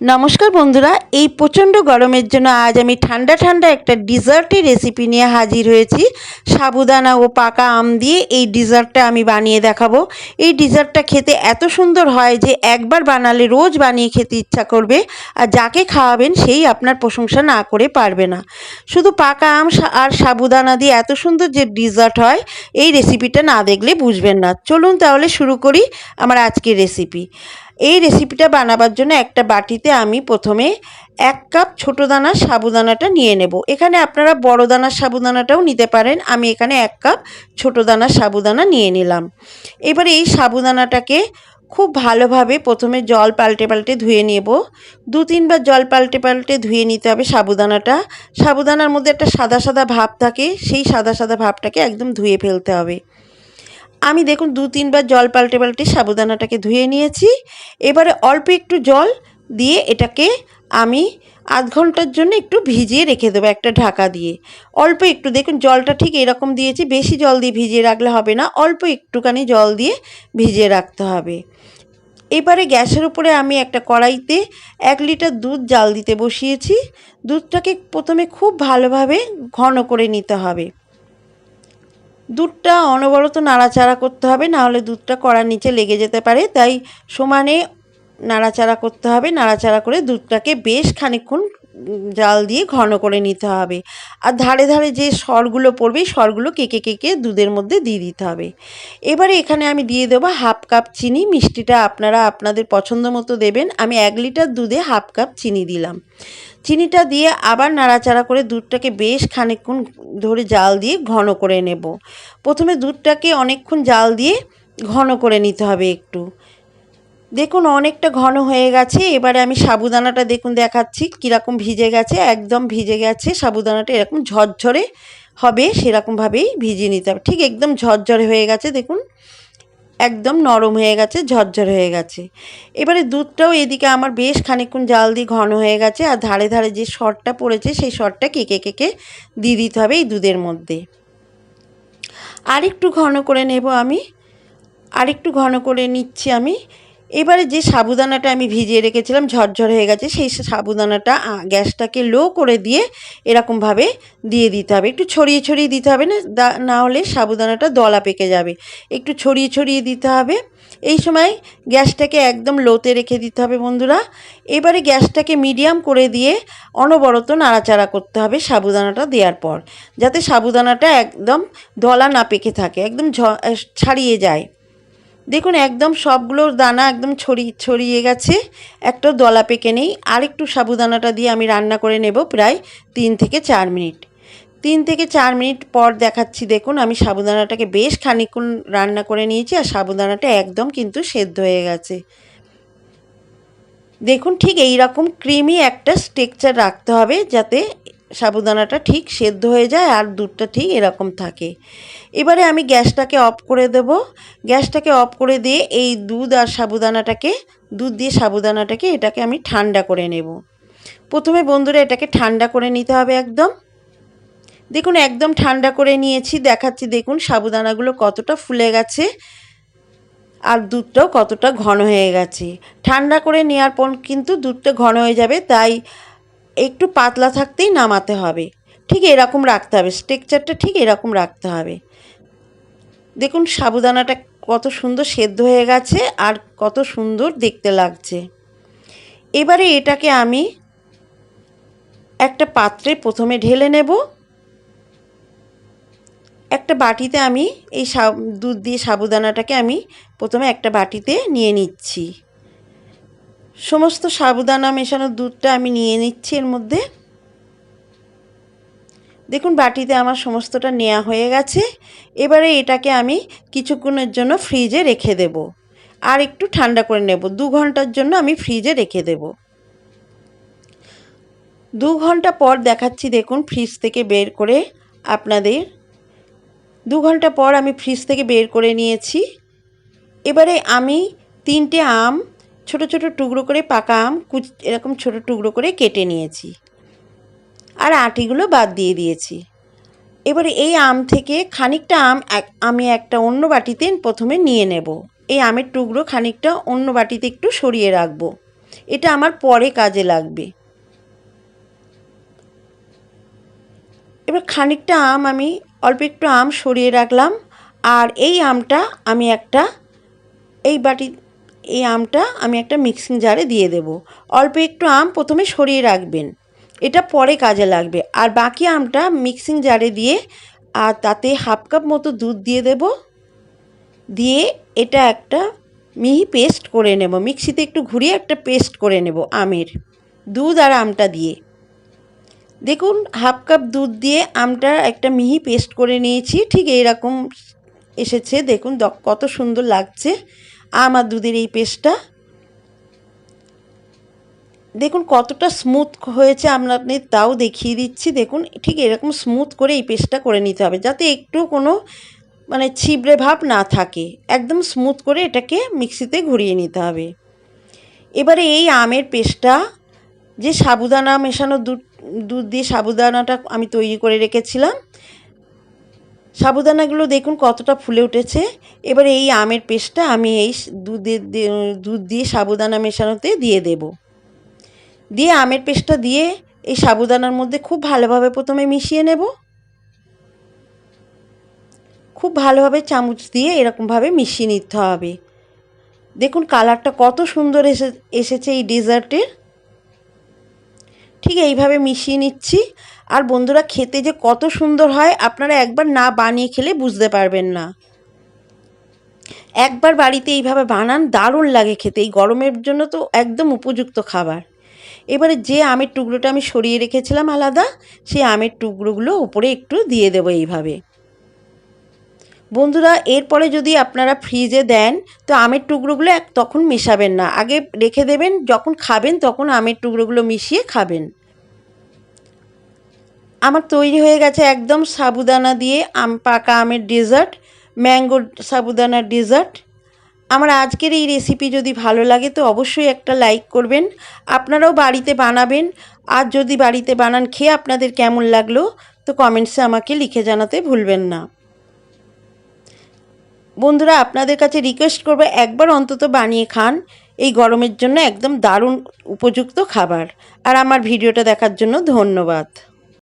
নমস্কার বন্ধুরা, এই প্রচণ্ড গরমের জন্য আজ আমি ঠান্ডা ঠান্ডা একটা ডিজার্টের রেসিপি নিয়ে হাজির হয়েছি। সাবুদানা ও পাকা আম দিয়ে এই ডিজার্টটা আমি বানিয়ে দেখাবো। এই ডিজার্টটা খেতে এত সুন্দর হয় যে একবার বানালে রোজ বানিয়ে খেতে ইচ্ছা করবে, আর যাকে খাওয়াবেন সেই আপনার প্রশংসা না করে পারবে না। শুধু পাকা আম আর সাবুদানা দিয়ে এত সুন্দর যে ডিজার্ট হয়, এই রেসিপিটা না দেখলে বুঝবেন না। চলুন তাহলে শুরু করি আমার আজকের রেসিপি এই রেসিপিটা বানাবার জন্য একটা বাটিতে আমি প্রথমে এক কাপ ছোটো দানার সাবুদানাটা নিয়ে নেব। এখানে আপনারা বড় দানার সাবুদানাটাও নিতে পারেন। আমি এখানে এক কাপ ছোটো দানার সাবুদানা নিয়ে নিলাম। এবারে এই সাবুদানাটাকে খুব ভালোভাবে প্রথমে জল পাল্টে পাল্টে ধুয়ে নেব। দু তিনবার জল পাল্টে পাল্টে ধুয়ে নিতে হবে সাবুদানাটা। সাবুদানার মধ্যে একটা সাদা সাদা ভাব থাকে, সেই সাদা সাদা ভাবটাকে একদম ধুয়ে ফেলতে হবে। আমি দেখুন দু তিনবার জল পাল্টে পাল্টে সাবুদানাটাকে ধুয়ে নিয়েছি। এবারে অল্প একটু জল দিয়ে এটাকে আমি আধ ঘণ্টার জন্য একটু ভিজিয়ে রেখে দেবো একটা ঢাকা দিয়ে। অল্প একটু, দেখুন জলটা ঠিক এরকম দিয়েছি, বেশি জল দিয়ে ভিজিয়ে রাখলে হবে না, অল্প একটুখানি জল দিয়ে ভিজিয়ে রাখতে হবে। এবারে গ্যাসের উপরে আমি একটা কড়াইতে এক লিটার দুধ জাল দিতে বসিয়েছি। দুধটাকে প্রথমে খুব ভালোভাবে ঘন করে নিতে হবে। দুধটা অনবরত নাড়াচাড়া করতে হবে নাহলে দুধটা কড়ার নিচে লেগে যেতে পারে। তাই সমানে নাড়াচাড়া করতে হবে নাড়াচাড়া করে দুধটাকে বেশ খানিকক্ষণ উম, জাল দিয়ে ঘন করে নিতে হবে। আর ধারে ধারে যে সরগুলো পড়বে সরগুলো কেকে কেকে দুধের মধ্যে দিয়ে দিতে হবে। এবারে এখানে আমি দিয়ে দেবো হাফ কাপ চিনি। মিষ্টিটা আপনারা আপনাদের পছন্দ মতো দেবেন। আমি এক লিটার দুধে হাফ কাপ চিনি দিলাম। চিনিটা দিয়ে আবার নাড়াচাড়া করে দুধটাকে বেশ খানিকক্ষণ ধরে জাল দিয়ে ঘন করে নেব। প্রথমে দুধটাকে অনেকক্ষণ জাল দিয়ে ঘন করে নিতে হবে একটু। দেখুন, অনেকটা ঘন হয়ে গেছে। এবারে আমি সাবুদানাটা দেখুন দেখাচ্ছি, কীরকম ভিজে গেছে, একদম ভিজে গেছে। সাবুদানাটা এরকম ঝরঝরে হবে, সেরকমভাবেই ভিজিয়ে নিতে হবে। ঠিক একদম ঝরঝরে হয়ে গেছে, দেখুন। একদম নরম হয়ে গেছে, ঝরঝর হয়ে গেছে। এবারে দুধটাও এদিকে আমার বেশ খানিকক্ষণ জাল দিয়ে ঘন হয়ে গেছে, আর ধারে ধারে যে সরটা পড়েছে, সেই সরটা কেকে কেকে দিয়ে দিতে হবে এই দুধের মধ্যে। আরেকটু ঘন করে নেব আমি, আরেকটু ঘন করে নিচ্ছি আমি। এবারে যে সাবুদানাটা আমি ভিজিয়ে রেখেছিলাম, ঝরঝর হয়ে গেছে, সেই সাবুদানাটা গ্যাসটাকে লো করে দিয়ে এরকমভাবে দিয়ে দিতে হবে। একটু ছড়িয়ে ছড়িয়ে দিতে হবে না? না হলে সাবুদানাটা দলা পেকে যাবে। একটু ছড়িয়ে ছড়িয়ে দিতে হবে। এই সময় গ্যাসটাকে একদম লোতে রেখে দিতে হবে বন্ধুরা। এবারে গ্যাসটাকে মিডিয়াম করে দিয়ে অনবরত নাড়াচাড়া করতে হবে সাবুদানাটা দেওয়ার পর, যাতে সাবুদানাটা একদম দলা না পেকে থাকে, একদম ছাড়িয়ে যায়। দেখুন, একদম সবগুলো দানা একদম ছড়িয়ে ছড়িয়ে গেছে। একটা দলা পেকে নেই। আর একটু সাবুদানাটা দিয়ে আমি রান্না করে নেব প্রায় তিন থেকে চার মিনিট। তিন থেকে চার মিনিট পর দেখাচ্ছি, দেখুন, আমি সাবুদানাটাকে বেশ খানিকক্ষণ রান্না করে নিয়েছি আর সাবুদানাটা একদম কিন্তু সেদ্ধ হয়ে গেছে। দেখুন, ঠিক এই রকম ক্রিমি একটা স্টেকচার রাখতে হবে যাতে সাবুদানাটা ঠিক সেদ্ধ হয়ে যায় আর দুধটা ঠিক এরকম থাকে। এবারে আমি গ্যাসটাকে অফ করে দেব। গ্যাসটাকে অফ করে দিয়ে এই দুধ আর সাবুদানাটাকে, দুধ দিয়ে সাবুদানাটাকে এটাকে আমি ঠান্ডা করে নেব। প্রথমে বন্ধুরা এটাকে ঠান্ডা করে নিতে হবে একদম। দেখুন একদম ঠান্ডা করে নিয়েছি, দেখাচ্ছি, দেখুন সাবুদানাগুলো কতটা ফুলে গেছে আর দুধটাও কতটা ঘন হয়ে গেছে। ঠান্ডা করে নেওয়ার পর কিন্তু দুধটা ঘন হয়ে যাবে, তাই একটু পাতলা থাকতেই নামাতে হবে। ঠিক এরকম রাখতে হবে। স্ট্রেকচারটা ঠিক এরকম রাখতে হবে। দেখুন, সাবুদানাটা কত সুন্দর সেদ্ধ হয়ে গেছে আর কত সুন্দর দেখতে লাগছে। এবারে এটাকে আমি একটা পাত্রে প্রথমে ঢেলে নেব। একটা বাটিতে আমি এই দুধ দিয়ে সাবুদানাটাকে আমি প্রথমে একটা বাটিতে নিয়ে নিচ্ছি। সমস্ত সাবুদানা মেশানো দুধটা আমি নিয়ে নিচ্ছি এর মধ্যে। দেখুন, বাটিতে আমার সমস্তটা নেওয়া হয়ে গেছে। এবারে এটাকে আমি কিছুক্ষণের জন্য ফ্রিজে রেখে দেব। আর একটু ঠান্ডা করে নেব। দু ঘণ্টার জন্য আমি ফ্রিজে রেখে দেব। দু ঘণ্টা পর দেখাচ্ছি, দেখুন, ফ্রিজ থেকে বের করে আপনাদের। দু ঘণ্টা পর আমি ফ্রিজ থেকে বের করে নিয়েছি। এবারে আমি তিনটে আম ছোট ছোট টুকরো করে পাকা আম কুচ, এরকম ছোট টুকরো করে কেটে নিয়েছি। আর আটিগুলো বাদ দিয়ে দিয়েছি। এবারে এই আম থেকে খানিকটা আম আমি একটা অন্য বাটিতে প্রথমে নিয়ে নেব। এই আমের টুকরো খানিকটা অন্য বাটিতে একটু সরিয়ে রাখব। এটা আমার পরে কাজে লাগবে। এবার খানিকটা আম আমি, অল্প একটু আম সরিয়ে রাখলাম। আর এই আমটা আমি একটা, এই বাটি এই আমটা আমি একটা মিক্সিং জারে দিয়ে দেব। অল্প একটু আম প্রথমে সরিয়ে রাখবেন। এটা পরে কাজে লাগবে। আর বাকি আমটা মিক্সিং জারে দিয়ে, আর তাতে হাফ কাপ মতো দুধ দিয়ে দেব। দিয়ে এটা একটা মিহি পেস্ট করে নেব। মিক্সিতে একটু ঘুরিয়ে একটা পেস্ট করে নেব আমের দুধ আর আমটা দিয়ে। দেখুন, হাফ কাপ দুধ দিয়ে আমটা একটা মিহি পেস্ট করে নিয়েছি। ঠিক এইরকম এসেছে। দেখুন কত সুন্দর লাগছে। আম আর দুধের এই পেস্টটা। দেখুন কতটা স্মুথ হয়েছে, আমরা আপনি তাও দেখিয়ে দিচ্ছি। দেখুন, ঠিক এরকম স্মুথ করে এই পেস্টটা করে নিতে হবে, যাতে একটু কোনো মানে ছিবড়ে ভাব না থাকে। একদম স্মুথ করে এটাকে মিক্সিতে ঘুরিয়ে নিতে হবে। এবারে এই আমের পেস্টটা, যে সাবুদানা মেশানো দুধ দুধ দিয়ে সাবুদানাটা আমি তৈরি করে রেখেছিলাম সাবুদানাগুলো দেখুন কতটা ফুলে উঠেছে। এবার এই আমের পেস্টটা আমি এই দুধের দুধ দিয়ে সাবুদানা মেশানোতে দিয়ে দেব। দিয়ে আমের পেস্টটা দিয়ে এই সাবুদানার মধ্যে খুব ভালোভাবে প্রথমে মিশিয়ে নেব। খুব ভালোভাবে চামচ দিয়ে এরকমভাবে মিশিয়ে নিতে হবে। দেখুন কালারটা কত সুন্দর এসে, এসেছে এই ডেজার্টের। ঠিক এইভাবে মিশিয়ে নিচ্ছি। আর বন্ধুরা, খেতে যে কত সুন্দর হয়, আপনারা একবার না বানিয়ে খেলে বুঝতে পারবেন না। একবার বাড়িতে এইভাবে বানান, দারুণ লাগে খেতে। এই গরমের জন্য তো একদম উপযুক্ত খাবার। এবারে যে আমের টুকরোটা আমি সরিয়ে রেখেছিলাম আলাদা, সেই আমের টুকরোগুলো উপরে একটু দিয়ে দেবো এইভাবে। বন্ধুরা, এরপরে যদি আপনারা ফ্রিজে দেন, তো আমের টুকরোগুলো এক তখন মেশাবেন না। আগে রেখে দেবেন, যখন খাবেন তখন আমের টুকরোগুলো মিশিয়ে খাবেন। আমার তৈরি হয়ে গেছে একদম সাবুদানা দিয়ে আম, পাকা আমের ডেজার্ট ম্যাঙ্গো সাবুদানার ডেজার্ট আমার আজকের এই রেসিপি যদি ভালো লাগে তো অবশ্যই একটা লাইক করবেন। আপনারাও বাড়িতে বানাবেন। আর যদি বাড়িতে বানান, খেয়ে আপনাদের কেমন লাগল, তো কমেন্টসে আমাকে লিখে জানাতে ভুলবেন না। বন্ধুরা, আপনাদের কাছে রিকোয়েস্ট করব, একবার অন্তত বানিয়ে খান। এই গরমের জন্য একদম দারুণ উপযুক্ত খাবার। আর আমার ভিডিওটা দেখার জন্য ধন্যবাদ।